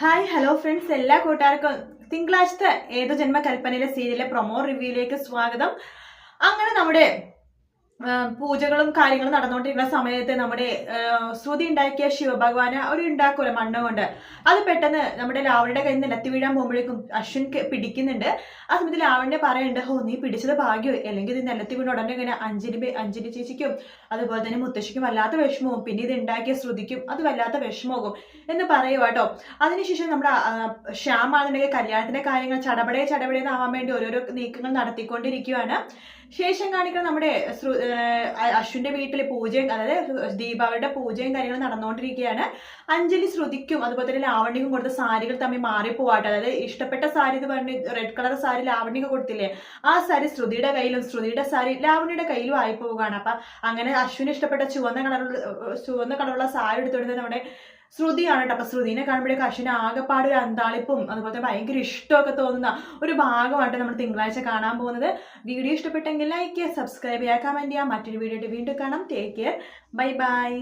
Hi hello friends എല്ലാ കൂട്ടുകാർക്കും തിങ്കളാഴ്ചത്തെ ഏതോ ജന്മ കൽപ്പനയിലെ സീരിയലിലെ പ്രൊമോ റിവ്യൂയിലേക്ക് സ്വാഗതം. അങ്ങനെ നമ്മുടെ പൂജകളും കാര്യങ്ങളും നടന്നുകൊണ്ടിരിക്കുന്ന സമയത്ത് നമ്മുടെ ശ്രുതി ഉണ്ടാക്കിയ ശിവഭഗവാന് ഒരു ഉണ്ടാക്കുമല്ലോ മണ്ണ് കൊണ്ട്. അത് പെട്ടെന്ന് നമ്മുടെ ലാവണിയുടെ കയ്യിൽ നിലത്തി വീഴാൻ പോകുമ്പോഴേക്കും അശ്വിൻ പിടിക്കുന്നുണ്ട്. ആ സമയത്ത് ലാവണ്യ പറയുന്നുണ്ട് ഹോ നീ പിടിച്ചത് ഭാഗ്യോ അല്ലെങ്കിൽ ഇത് നിലത്തി വീണ് ഉടനെ ഇങ്ങനെ അഞ്ജലി അഞ്ജലി ചേച്ചിക്കും അതുപോലെ തന്നെ മുത്തശ്ശിക്കും വല്ലാത്ത വിഷമവും. പിന്നെ ഇത് ഉണ്ടാക്കിയ ശ്രുതിക്കും അത് വല്ലാത്ത വിഷമമാകും എന്ന് പറയുക കേട്ടോ അതിനുശേഷം നമ്മുടെ ശ്യാമാണെന്നുണ്ടെങ്കിൽ കല്യാണത്തിന്റെ കാര്യങ്ങൾ ചടപടയെ ചടപടയെന്നാവാൻ വേണ്ടി ഓരോരോ നീക്കങ്ങൾ നടത്തിക്കൊണ്ടിരിക്കുകയാണ് ശേഷം കാണിക്കുന്ന നമ്മുടെ അശ്വിന്റെ വീട്ടിൽ പൂജയും അതായത് ദീപാവലിയുടെ പൂജയും കാര്യങ്ങളും നടന്നുകൊണ്ടിരിക്കുകയാണ് അഞ്ജലി ശ്രുതിക്കും അതുപോലെ തന്നെ ലാവണ്യക്കും കൊടുത്ത സാരികൾ തമ്മിൽ മാറിപ്പോവാട്ടെ. അതായത് ഇഷ്ടപ്പെട്ട സാരി എന്ന് പറഞ്ഞ് റെഡ് കളർ സാരി ലാവണ്യക്ക് കൊടുത്തില്ലേ ആ സാരി ശ്രുതിയുടെ കയ്യിലും ശ്രുതിയുടെ സാരി ലാവണ്യയുടെ കയ്യിലും ആയി പോവുകയാണ് അപ്പൊ അങ്ങനെ അശ്വിന് ഇഷ്ടപ്പെട്ട ചുവന്ന കളറുള്ള ചുവന്ന കളറുള്ള സാരി എടുത്തുകൊണ്ട് നമ്മുടെ ശ്രുതിയാണ് കേട്ടോ. അപ്പൊ ശ്രുതിനെ കാണുമ്പോഴേക്കും അശ്വിന് ആകെപ്പാട് ഒരു അന്താളിപ്പും അതുപോലെ തന്നെ ഭയങ്കര ഇഷ്ടമൊക്കെ തോന്നുന്ന ഒരു ഭാഗമായിട്ട് നമ്മൾ തിങ്കളാഴ്ച കാണാൻ പോകുന്നത്. വീഡിയോ ഇഷ്ടപ്പെട്ടെങ്കിൽ ലൈക്ക് ചെയ്യുക സബ്സ്ക്രൈബ് ചെയ്യുക കമന്റ് ചെയ്യുക. മറ്റൊരു വീഡിയോ വീണ്ടും കാണാം. Take care bye bye